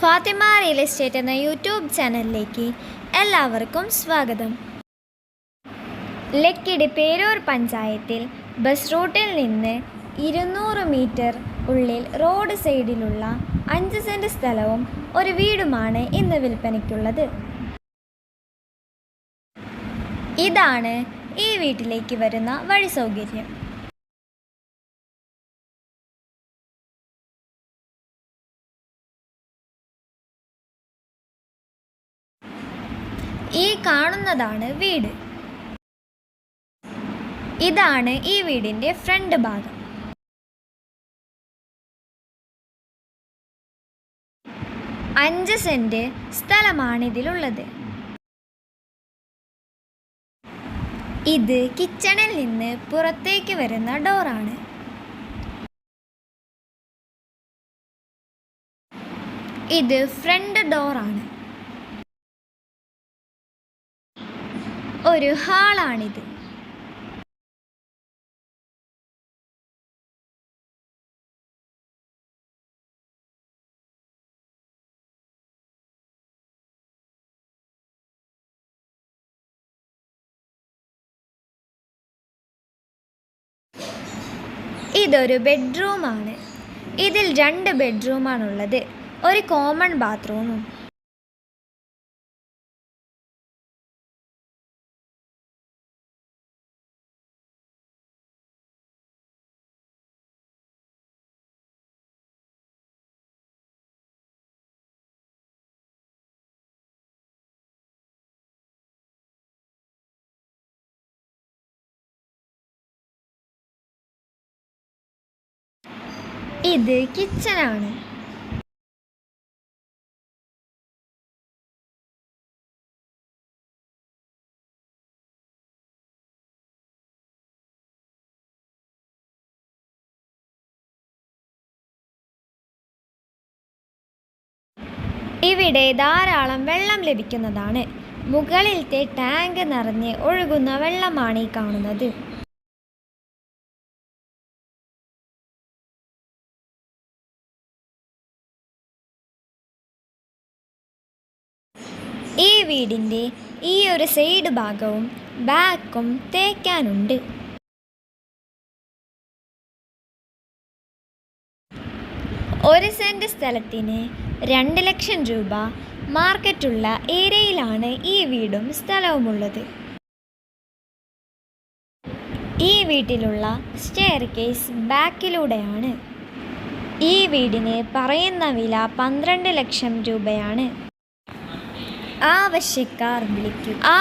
Fathima real estate എന്ന YouTube ചാനലിലേക്ക് എല്ലാവർക്കും സ്വാഗതം. ലക്കിടി പേരൂർ പഞ്ചായത്തിൽ ബസ് റൂട്ടിൽ നിന്ന് ഇരുന്നൂറ് മീറ്റർ ഉള്ളിൽ റോഡ് സൈഡിലുള്ള അഞ്ച് സെന്റ് സ്ഥലവും ഒരു വീടുമാണ് ഇന്ന് വിൽപ്പനയ്ക്കുള്ളത്. ഇതാണ് ഈ വീട്ടിലേക്ക് വരുന്ന വഴി സൗകര്യം. ഈ കാണുന്നതാണ് വീട്. ഇതാണ് ഈ വീടിന്റെ ഫ്രണ്ട് ഭാഗം. അഞ്ച് സെന്റ് സ്ഥലമാണിതിലുള്ളത് ഇത് കിച്ചണിൽ നിന്ന് പുറത്തേക്ക് വരുന്ന ഡോറാണ്. ഇത് ഫ്രണ്ട് ഡോറാണ്. ഒരു ഹാളാണിത്. ഇതൊരു ബെഡ്റൂമാണ്. ഇതിൽ രണ്ട് ബെഡ്റൂമാണുള്ളത്. ഒരു കോമൺ ബാത്റൂമും ഇത് കിച്ചണാണ് ഇവിടെ ധാരാളം വെള്ളം ലഭിക്കുന്നതാണ്. മുകളിലത്തെ ടാങ്ക് നിറഞ്ഞ് ഒഴുകുന്ന വെള്ളമാണ് ഈ കാണുന്നത്. ഈ വീടിന്റെ ഈ ഒരു സൈഡ് ഭാഗവും ബാക്കും തേക്കാനുണ്ട്. ഒരു സെന്റ് സ്ഥലത്തിന് രണ്ട് ലക്ഷം രൂപ മാർക്കറ്റുള്ള ഏരിയയിലാണ് ഈ വീടും സ്ഥലവുമുള്ളത്. ഈ വീട്ടിലുള്ള സ്റ്റെയർ കേസ് ബാക്കിലൂടെയാണ്. ഈ വീടിന് പറയുന്ന വില പന്ത്രണ്ട് ലക്ഷം രൂപയാണ്. ആവശ്യക്കാർ വിളിക്കുക